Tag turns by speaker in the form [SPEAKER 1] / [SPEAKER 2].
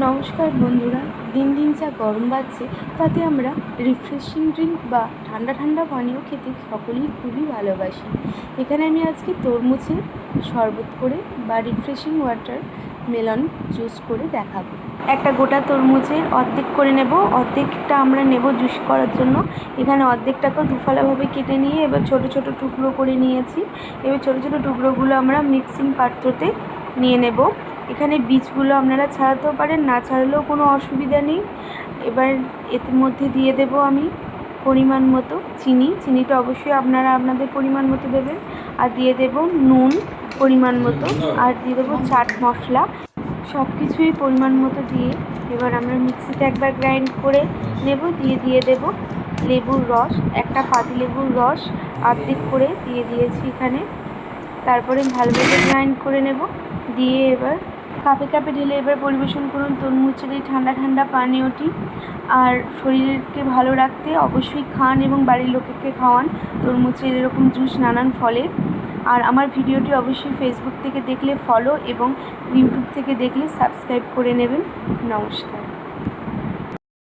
[SPEAKER 1] নমস্কার বন্ধুরা, দিন দিন যা গরম বাড়ছে, তাতে আমরা রিফ্রেশিং ড্রিঙ্ক বা ঠান্ডা ঠান্ডা পানীয় খেতে সকলেই খুবই ভালোবাসি। এখানে আমি আজকে তরমুজের শরবত করে বা রিফ্রেশিং ওয়াটার মেলন জুস করে দেখাবো। একটা গোটা তরমুজের অর্ধেক করে নেব, অর্ধেকটা আমরা নেব জুস করার জন্য। এখানে অর্ধেকটাকেও দুফালাভাবে কেটে নিয়ে এবার ছোট ছোট টুকরো করে নিয়েছি। এবার ছোট ছোট টুকরোগুলো আমরা মিক্সিং পাত্রতে নিয়ে নেব। এখানে বীজগুলো আপনারা ছাড়াতেও পারেন, না ছাড়ালেও কোনো অসুবিধা নেই। এবার এর মধ্যে দিয়ে দেব আমি পরিমাণ মতো চিনি। চিনিটা অবশ্যই আপনারা আপনাদের পরিমাণ মতো দেবেন। আর দিয়ে দেব নুন পরিমাণ মতো। আর দিয়ে দেবো চাট মশলা। সব কিছুই পরিমাণ মতো দিয়ে এবার আমরা মিক্সিতে একবার গ্রাইন্ড করে নেব। দিয়ে দিয়ে দেব লেবুর রস, একটা পাতি লেবুর রস অর্ধেক করে দিয়ে দিয়েছি এখানে। তারপরে ভালোভাবে গ্রাইন্ড করে নেব। দিয়ে এবার কাপে কাপে ঢেলে এবার পরিবেশন করুন তরমুজের এই ঠান্ডা ঠান্ডা পানীয়টি আর শরীরকে ভালো রাখতে অবশ্যই খান এবং বাড়ির লোকেকে খাওয়ান তরমুজের এরকম জুস নানান ফলে। আর আমার ভিডিওটি অবশ্যই ফেসবুক থেকে দেখলে ফলো এবং ইউটিউব থেকে দেখলে সাবস্ক্রাইব করে নেবেন। নমস্কার।